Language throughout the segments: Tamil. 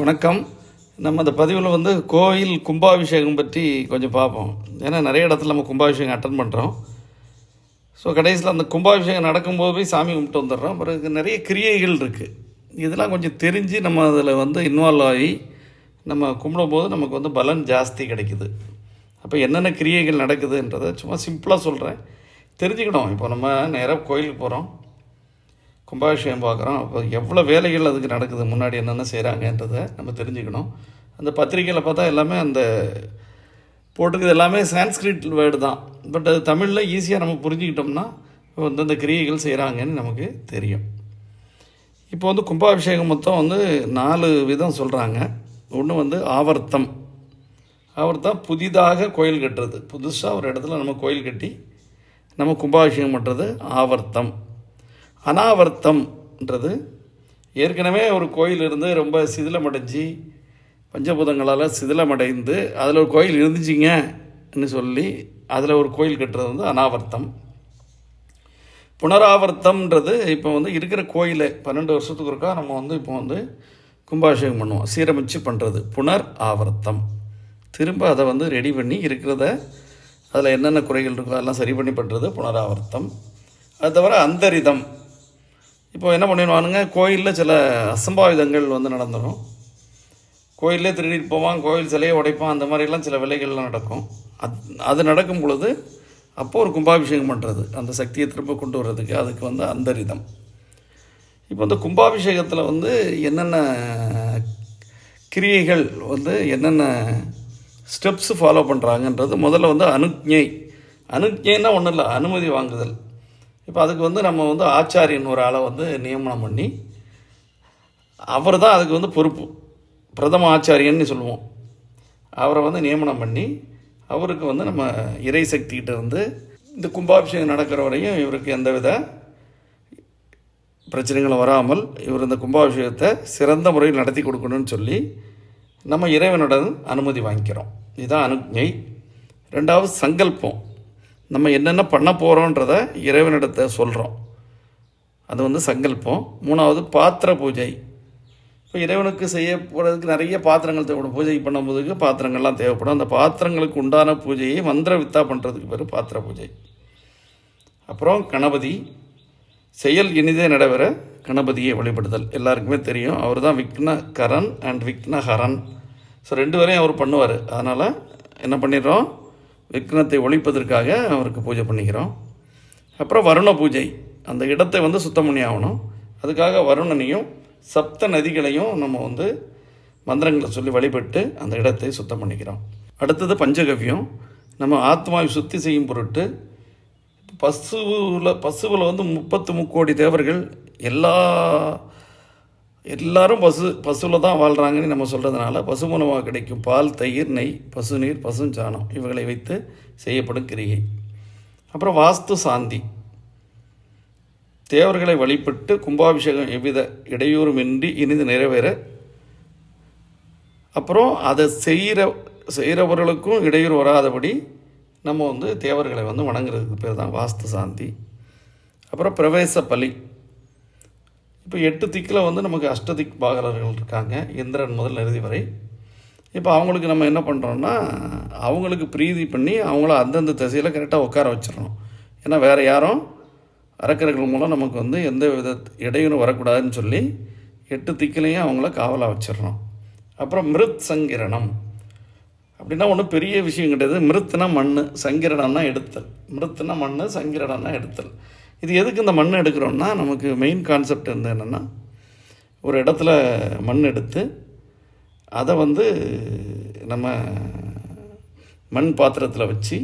வணக்கம். நம்ம இந்த பதிவில் வந்து கோயில் கும்பாபிஷேகம் பற்றி கொஞ்சம் பார்ப்போம். ஏன்னா நிறைய இடத்துல நம்ம கும்பாபிஷேகம் அட்டன் பண்ணுறோம் ஸோ கடைசியில் அந்த கும்பாபிஷேகம் நடக்கும்போது போய் சாமி கும்பிட்டு வந்துடுறோம். பிறகு நிறைய கிரியைகள் இருக்குது இதெல்லாம் கொஞ்சம் தெரிஞ்சு நம்ம அதில் வந்து இன்வால்வ் ஆகி நம்ம கும்பிடும்போது நமக்கு வந்து பலன் ஜாஸ்தி கிடைக்குது. அப்போ என்னென்ன கிரியைகள் நடக்குதுன்றதை சும்மா சிம்பிளாக சொல்கிறேன் தெரிஞ்சுக்கணும். இப்போ நம்ம நேராக கோயிலுக்கு போகிறோம் கும்பாபிஷேகம் பார்க்குறோம். அப்போ எவ்வளோ வேலைகள் அதுக்கு நடக்குது? முன்னாடி என்னென்ன செய்கிறாங்கன்றதை நம்ம தெரிஞ்சுக்கணும். அந்த பத்திரிக்கையில் பார்த்தா எல்லாமே அந்த போட்டிருக்கிறது எல்லாமே சான்ஸ்கிரிட் வேர்டு தான். பட் அது தமிழில் ஈஸியாக நம்ம புரிஞ்சுக்கிட்டோம்னா வந்து கிரியைகள் செய்கிறாங்கன்னு நமக்கு தெரியும். இப்போ வந்து கும்பாபிஷேகம் மொத்தம் வந்து நாலு விதம் சொல்கிறாங்க ஒன்று வந்து ஆவர்த்தம். ஆவர்த்தம் புதிதாக கோயில் கட்டுறது. புதுசாக ஒரு இடத்துல நம்ம கோயில் கட்டி நம்ம கும்பாபிஷேகம் பண்ணுறது ஆவர்த்தம். அனாவர்த்தம்ன்றது ஏற்கனவே ஒரு கோயில் இருந்து ரொம்ப சிதிலமடைஞ்சு பஞ்சபூதங்களால் சிதிலமடைந்து அதில் ஒரு கோயில் இருந்துச்சிங்கன்னு சொல்லி அதில் ஒரு கோயில் கட்டுறது வந்து அனாவர்த்தம். புனராவர்த்தம்ன்றது இப்போ வந்து இருக்கிற கோயிலை பன்னெண்டு வருஷத்துக்கு ஒருக்கா நம்ம வந்து இப்போ வந்து கும்பாபிஷேகம் பண்ணுவோம் சீரமைச்சு பண்ணுறது புனர் ஆவர்த்தம். திரும்ப அதை வந்து ரெடி பண்ணி இருக்கிறத அதில் என்னென்ன குறைகள் இருக்கோ அதெல்லாம் சரி பண்ணி பண்ணுறது புனராவர்த்தம். அது தவிர அந்தரிதம். இப்போ என்ன பண்ணிடுவானுங்க? கோயிலில் சில அசம்பாவிதங்கள் வந்து நடந்துடும் கோயிலே திருடிட்டு போவான் கோயில் சிலையை உடைப்பான் அந்த மாதிரிலாம் சில விலைகள்லாம் நடக்கும். அது அது நடக்கும் பொழுது அப்போது ஒரு கும்பாபிஷேகம் பண்ணுறது அந்த சக்தியை திரும்ப கொண்டு வர்றதுக்கு அதுக்கு வந்து அந்தரிதம் இப்போ இந்த கும்பாபிஷேகத்தில் வந்து என்னென்ன கிரியைகள் வந்து என்னென்ன ஸ்டெப்ஸ் ஃபாலோ பண்ணுறாங்கன்றது முதல்ல வந்து அனுஜை அனுஜைன்னா ஒன்றும் இல்லை அனுமதி வாங்குதல். இப்போ அதுக்கு வந்து நம்ம வந்து ஆச்சாரியன் ஒரு ஆளை வந்து நியமனம் பண்ணி அவர் தான் அதுக்கு வந்து பொறுப்பு. பிரதம ஆச்சாரியன்னு சொல்லுவோம். அவரை வந்து நியமனம் பண்ணி அவருக்கு வந்து நம்ம இறை சக்திகிட்ட வந்து இந்த கும்பாபிஷேகம் நடக்கிற வரையும் இவருக்கு எந்தவித பிரச்சனைகளும் வராமல் இவர் இந்த கும்பாபிஷேகத்தை சிறந்த முறையில் நடத்தி கொடுக்கணும்னு சொல்லி நம்ம இறைவனுடன் அனுமதி வாங்கிக்கிறோம். இதுதான் அனுஜை ரெண்டாவது சங்கல்பம். நம்ம என்னென்ன பண்ண போகிறோன்றத இறைவனிடத்தை சொல்கிறோம் அது வந்து சங்கல்பம். மூணாவது பாத்திர பூஜை. இப்போ இறைவனுக்கு செய்ய போகிறதுக்கு நிறைய பாத்திரங்கள் தேவைப்படும். பூஜை பண்ணும்போதுக்கு பாத்திரங்கள்லாம் தேவைப்படும். அந்த பாத்திரங்களுக்கு உண்டான பூஜையை மந்திர வித்தா பண்ணுறதுக்கு பேர் பாத்திர பூஜை. அப்புறம் கணபதி. செயல் இனிதே நடைபெற கணபதியை வழிபடுதல். எல்லாருக்குமே தெரியும். அவர் தான் விக்னகரன் அண்ட் விக்னஹரன். ஸோ ரெண்டு பேரையும் அவர் பண்ணுவார். அதனால் என்ன பண்ணிடுறோம்? விக்னத்தை ஒழிப்பதற்காக அவருக்கு பூஜை பண்ணிக்கிறோம். அப்புறம் வருண பூஜை. அந்த இடத்தை வந்து சுத்தம் பண்ணி ஆகணும். அதுக்காக வருணனையும் சப்த நதிகளையும் நம்ம வந்து மந்திரங்களை சொல்லி வழிபட்டு அந்த இடத்தை சுத்தம் பண்ணிக்கிறோம். அடுத்தது பஞ்சகவ்யம் நம்ம ஆத்மாவை சுத்தி செய்யும் பொருட்டு பசுவில் பசுவில் வந்து முப்பத்து முக்கோடி தேவர்கள் எல்லா எல்லாரும் பசு பசுவில் தான் வாழ்கிறாங்கன்னு நம்ம சொல்கிறதுனால பசு மூலமாக கிடைக்கும் பால் தயிர் நெய் பசு நீர் பசுஞ்சாணம் இவைகளை வைத்து செய்யப்படும் கிரிகை. அப்புறம் வாஸ்து சாந்தி. தேவர்களை வழிபட்டு கும்பாபிஷேகம் எவ்வித இடையூறுமின்றி இனிது நிறைவேற. அப்புறம் அதை செய்கிற செய்கிறவர்களுக்கும் இடையூறு வராதபடி நம்ம வந்து தேவர்களை வந்து வணங்குறதுக்கு பேர் தான் வாஸ்து சாந்தி. அப்புறம் பிரவேச பலி. இப்போ எட்டு திக்கில் வந்து நமக்கு அஷ்டதிக் பாகலர்கள் இருக்காங்க. இந்திரன் முதல் நிறுதி வரை. இப்போ அவங்களுக்கு நம்ம என்ன பண்ணுறோன்னா அவங்களுக்கு பிரீதி பண்ணி அவங்கள அந்தந்த திசையில் கரெக்டாக உட்கார வச்சிடணும். ஏன்னா வேறு யாரும் அரக்கர்கள் மூலம் நமக்கு வந்து எந்த வித இடையூறும் வரக்கூடாதுன்னு சொல்லி எட்டு திக்கிலையும் அவங்கள காவலாக வச்சிடணும். அப்புறம் மிருத் சங்கிரணம். அப்படின்னா ஒன்றும் பெரிய விஷயம் கிடையாது. மிருத்துனா மண் சங்கிரணம்னா எடுத்தல். மிருத்துனா மண் சங்கிரணம்னா எடுத்தல். இது எதுக்கு இந்த மண் எடுக்கிறோம்னா நமக்கு மெயின் கான்செப்ட் வந்து என்னென்னா ஒரு இடத்துல மண் எடுத்து அதை வந்து நம்ம மண் பாத்திரத்தில் வச்சு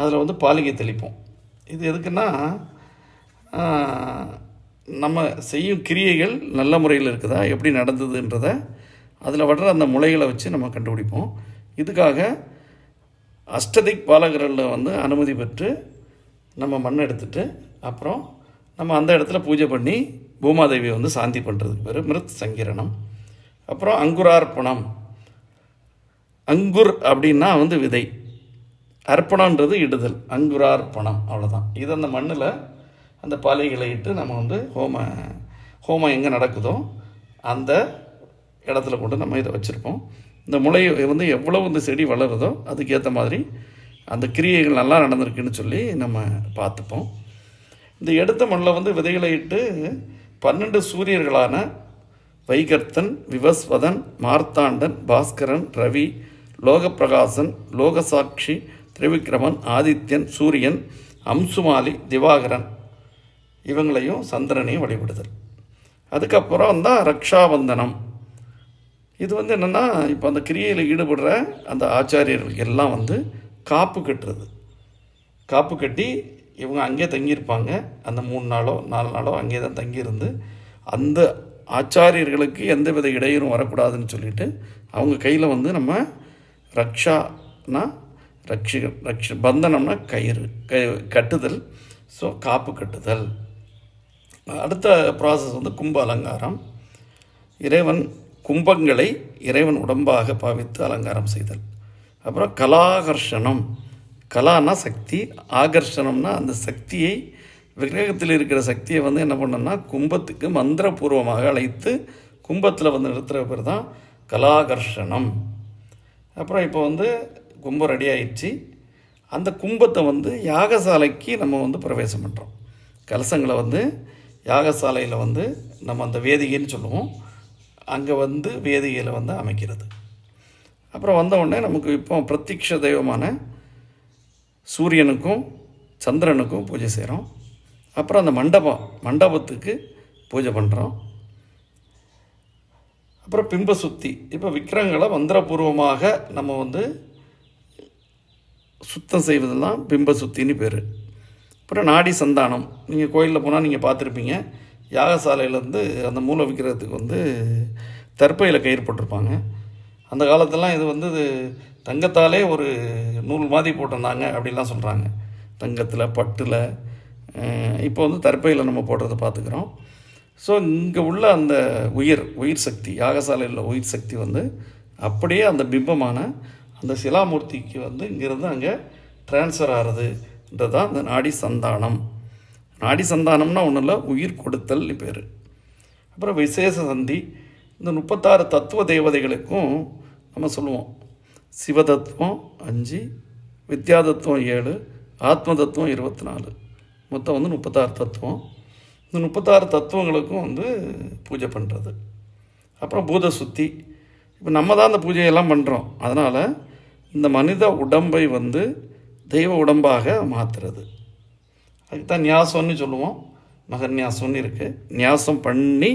அதில் வந்து பாலிகை தெளிப்போம். இது எதுக்குன்னா நம்ம செய்யும் கிரியைகள் நல்ல முறையில் இருக்குதா எப்படி நடந்ததுன்றத அதில் வர்ற அந்த முளைகளை வச்சு நம்ம கண்டுபிடிப்போம். இதுக்காக அஷ்டதிக் பாலகர்களில் வந்து அனுமதி பெற்று நம்ம மண் எடுத்துட்டு அப்புறம் நம்ம அந்த இடத்துல பூஜை பண்ணி பூமாதேவியை வந்து சாந்தி பண்ணுறதுக்கு பேர் மிருத் சங்கிரணம். அப்புறம் அங்குரார்ப்பணம். அங்குர் அப்படின்னா வந்து விதை. அர்ப்பணன்றது இடுதல். அங்குரார்ப்பணம். அவ்வளோதான் இது அந்த மண்ணில் அந்த பாலைகளை இட்டு நம்ம வந்து ஹோம ஹோமம் எங்கே நடக்குதோ அந்த இடத்துல கொண்டு நம்ம இதை வச்சுருப்போம். இந்த முளை வந்து எவ்வளோ இந்த செடி வளருதோ அதுக்கேற்ற மாதிரி அந்த கிரியைகள் நல்லா நடந்திருக்குன்னு சொல்லி நம்ம பார்த்துப்போம். இந்த எடுத்த மண்ணில் வந்து விதைகளை இட்டு பன்னெண்டு சூரியர்களான வைகர்த்தன் விவஸ்வதன் மார்த்தாண்டன் பாஸ்கரன் ரவி லோகப்பிரகாசன் லோகசாட்சி திரிவிக்ரமன் ஆதித்யன் சூரியன் அம்சுமாலி திவாகரன். இவங்களையும் சந்திரனையும் வழிபடுதல். அதுக்கப்புறம் தான் ரக்ஷாபந்தனம். இது வந்து என்னென்னா இப்போ அந்த கிரியையில் ஈடுபடுற அந்த ஆச்சாரியர்கள் எல்லாம் வந்து காப்பு கட்டுறது. காப்பு கட்டி இவங்க அங்கேயே தங்கியிருப்பாங்க. அந்த மூணு நாளோ நாலு நாளோ அங்கே தான் தங்கியிருந்து அந்த ஆச்சாரியர்களுக்கு எந்த வித இடையூறும் வரக்கூடாதுன்னு சொல்லிட்டு அவங்க கையில் வந்து நம்ம ரக்ஷானா ரக்ஷி ரக்ஷ பந்தனம்னா கயிறு கை கட்டுதல். ஸோ காப்பு கட்டுதல். அடுத்த ப்ராசஸ் வந்து கும்ப அலங்காரம். இறைவன் கும்பங்களை இறைவன் உடம்பாக பாவித்து அலங்காரம் செய்தல். அப்புறம் கலாகர்ஷணம். கலானா சக்தி ஆகர்ஷணம்னா அந்த சக்தியை விக்கிரகத்தில் இருக்கிற சக்தியை வந்து என்ன பண்ணோம்னா கும்பத்துக்கு மந்திரபூர்வமாக அழைத்து கும்பத்தில் வந்து நிறுத்துகிற பேர் தான் கலாகர்ஷணம். அப்புறம் இப்போ வந்து கும்பம் ரெடி ஆயிடுச்சு. அந்த கும்பத்தை வந்து யாகசாலைக்கு நம்ம வந்து பிரவேசம் பண்ணுறோம் கலசங்களை வந்து யாகசாலையில் வந்து நம்ம அந்த வேதிகைன்னு சொல்லுவோம். அங்கே வந்து வேதிகையில் வந்து அமைக்கிறது. அப்புறம் வந்த உடனே நமக்கு இப்போ பிரத்யக்ஷ தெய்வமான சூரியனுக்கும் சந்திரனுக்கும் பூஜை செய்கிறோம் அப்புறம் அந்த மண்டபம் மண்டபத்துக்கு பூஜை பண்ணுறோம் அப்புறம் பிம்ப சுத்தி இப்போ விக்கிரங்களை மந்திரபூர்வமாக நம்ம வந்து சுத்தம் செய்வதெல்லாம் பிம்ப சுத்தின்னு பேர். அப்புறம் நாடி சந்தானம் நீங்கள் கோயிலில் போனால் நீங்கள் பார்த்துருப்பீங்க. யாகசாலையிலேருந்து அந்த மூல விக்கிரகத்துக்கு வந்து தற்பையில் கயிறு போட்டிருப்பாங்க. அந்த காலத்தெல்லாம் இது வந்து தங்கத்தாலே ஒரு நூல் மாதிரி போட்டிருந்தாங்க அப்படிலாம் சொல்கிறாங்க தங்கத்தில் பட்டில் இப்போ வந்து தற்பையில் நம்ம போடுறத பார்த்துக்குறோம். ஸோ இங்கே உள்ள அந்த உயிர் உயிர் சக்தி யாகசாலையில் உயிர் சக்தி வந்து அப்படியே அந்த பிம்பமான அந்த சிலாமூர்த்திக்கு வந்து இங்கேருந்து அங்கே ட்ரான்ஸ்ஃபர் ஆகிறதுன்றது தான் அந்த நாடி சந்தானம். நாடி சந்தானம்னா ஒன்றும் இல்லை உயிர் கொடுத்தல்னு பேர். அப்புறம் விசேஷ சந்தி இந்த முப்பத்தாறு தத்துவ தேவதைகளுக்கும் நம்ம சொல்லுவோம். சிவதத்துவம் அஞ்சு வித்யா தத்துவம் ஏழு ஆத்ம தத்துவம் இருபத்தி நாலு மொத்தம் வந்து முப்பத்தாறு தத்துவம். இந்த முப்பத்தாறு தத்துவங்களுக்கும் வந்து பூஜை பண்ணுறது அப்புறம் பூத சுத்தி. இப்போ நம்ம தான் அந்த பூஜையெல்லாம் பண்ணுறோம் அதனால் இந்த மனித உடம்பை வந்து தெய்வ உடம்பாக மாற்றுறது அதுக்கு தான் நியாசம்னு சொல்லுவோம். மகன்யாசம்னு இருக்குது நியாசம் பண்ணி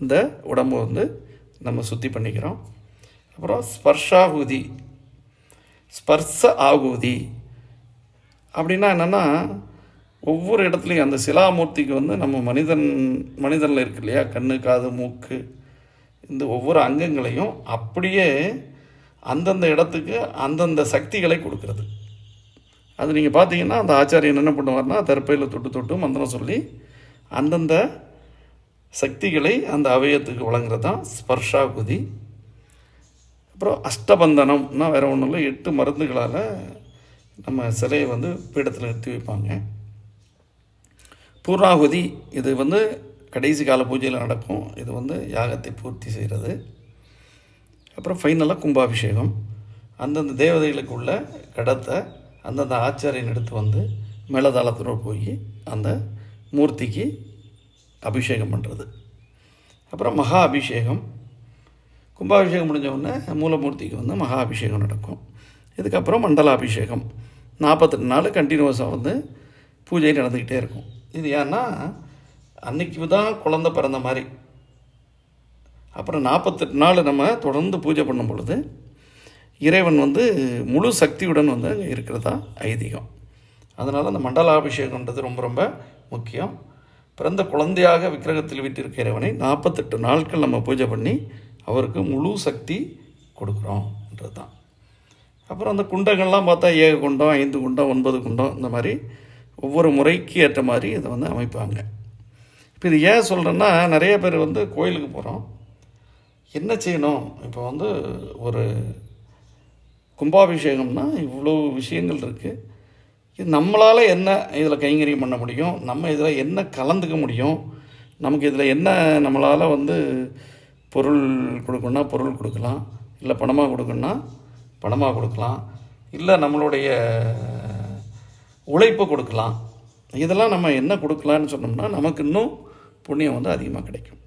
இந்த உடம்பு வந்து நம்ம சுத்தி பண்ணிக்கிறோம். அப்புறம் ஸ்பர்ஷாகுதி. ஸ்பர்ச ஆகுதி. அப்படின்னா என்னென்னா ஒவ்வொரு இடத்துலையும் அந்த சிலாமூர்த்திக்கு வந்து நம்ம மனிதன் மனிதனில் இருக்கு இல்லையா? கண்ணு காது மூக்கு இந்த ஒவ்வொரு அங்கங்களையும் அப்படியே அந்தந்த இடத்துக்கு அந்தந்த சக்திகளை கொடுக்கறது. அது நீங்கள் பார்த்தீங்கன்னா அந்த ஆச்சாரியன் என்ன பண்ணுவார்னா தற்பையில் தொட்டு தொட்டு மந்திரம் சொல்லி அந்தந்த சக்திகளை அந்த அவயத்துக்கு வழங்குறது தான் ஸ்பர்ஷாகுதி. அப்புறம் அஷ்டபந்தனம்னா வேறு ஒன்றும் இல்லை எட்டு மருந்துகளால் நம்ம சிலையை வந்து பீடத்தில் நிறுத்தி வைப்பாங்க. பூர்ணாகுதி இது வந்து கடைசி கால பூஜையில் நடக்கும். இது வந்து யாகத்தை பூர்த்தி செய்கிறது அப்புறம் ஃபைனலாக கும்பாபிஷேகம். அந்தந்த தேவதைகளுக்கு உள்ள கடத்தை அந்தந்த ஆச்சாரியன் எடுத்து வந்து மேலதாளத்தோடு போய் அந்த மூர்த்திக்கு அபிஷேகம் பண்ணுறது அப்புறம் மகா அபிஷேகம். கும்பாபிஷேகம் முடிஞ்சவுடனே மூலமூர்த்திக்கு வந்து மகா அபிஷேகம் நடக்கும். இதுக்கப்புறம் மண்டலாபிஷேகம். நாற்பத்தெட்டு நாள் கண்டினியூஸாக வந்து பூஜை நடந்துக்கிட்டே இருக்கும். இது ஏன்னா அன்னைக்கு தான் குழந்த பிறந்த மாதிரி. அப்புறம் நாற்பத்தெட்டு நாள் நம்ம தொடர்ந்து பூஜை பண்ணும் பொழுது இறைவன் வந்து முழு சக்தியுடன் வந்து அங்கே இருக்கிறதா ஐதீகம். அதனால் அந்த மண்டலாபிஷேகன்றது ரொம்ப ரொம்ப முக்கியம். பிறந்த குழந்தையாக விக்கிரகத்தில் வீட்டிருக்க இறைவனை நாற்பத்தெட்டு நாட்கள் நம்ம பூஜை பண்ணி அவருக்கு முழு சக்தி கொடுக்குறோன்றது தான் அப்புறம் அந்த குண்டங்கள்லாம் பார்த்தா ஏழு குண்டம் ஐந்து குண்டம் ஒன்பது குண்டம் இந்த மாதிரி ஒவ்வொரு முறைக்கு ஏற்ற மாதிரி இதை வந்து அமைப்பாங்க. இப்போ இது ஏன் சொல்கிறேன்னா நிறைய பேர் வந்து கோயிலுக்கு போகிறோம் என்ன செய்யணும்? இப்போ வந்து ஒரு கும்பாபிஷேகம்னா இவ்வளோ விஷயங்கள் இருக்குது நம்மளால் என்ன இதில் கைங்கரியம் பண்ண முடியும்? நம்ம இதில் என்ன கலந்துக்க முடியும்? நமக்கு இதில் என்ன நம்மளால் வந்து பொருள் கொடுக்கணுன்னா பொருள் கொடுக்கலாம். இல்லை பணமாக கொடுக்கணுன்னா பணமாக கொடுக்கலாம். இல்லை நம்மளுடைய உழைப்பை கொடுக்கலாம். இதெல்லாம் நம்ம என்ன கொடுக்கலான்னு சொன்னோம்னா நமக்கு இன்னும் புண்ணியம் வந்து அதிகமாக கிடைக்கும்.